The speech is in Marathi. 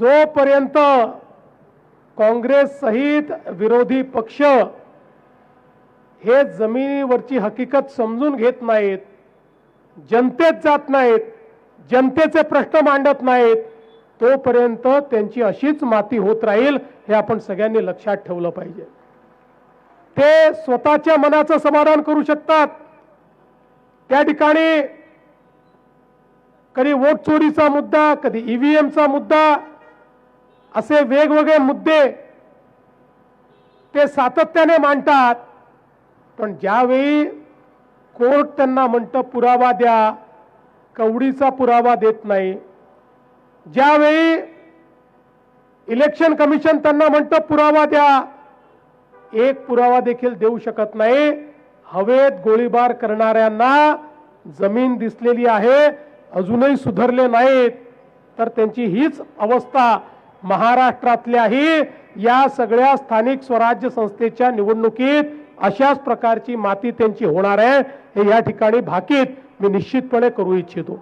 जोपर्यंत काँग्रेस सहित विरोधी पक्ष हे जमिनीवरची हकीकत समजून घेत नाहीत जनतेत जात नाहीत जनतेचे प्रश्न मांडत नाहीत तोपर्यंत त्यांची अशीच माती होत राहील हे आपण सगळ्यांनी लक्षात ठेवलं पाहिजे. ते स्वतःच्या मनाचं समाधान करू शकतात. त्या ठिकाणी कधी वोट चोरीचा मुद्दा कधी ईव्हीएमचा मुद्दा असे वेगवेगळे मुद्दे ते सातत्याने मांडतात. पण ज्यावेळी कोर्ट त्यांना म्हणतं पुरावा द्या कवडीचा पुरावा देत नाही. ज्यावेळी इलेक्शन कमिशन त्यांना म्हणतं पुरावा द्या एक पुरावा देखील देऊ शकत नाही. हवेत गोळीबार करणाऱ्यांना जमीन दिसलेली आहे अजूनही सुधारले नाहीत. तर त्यांची हीच अवस्था महाराष्ट्रातल्याही या सगळ्या स्थानिक स्वराज्य संस्थेच्या निवडणुकीत अशाच प्रकारची माती त्यांची होणार आहे हे या ठिकाणी भाकीत मी निश्चितपणे करू इच्छितो.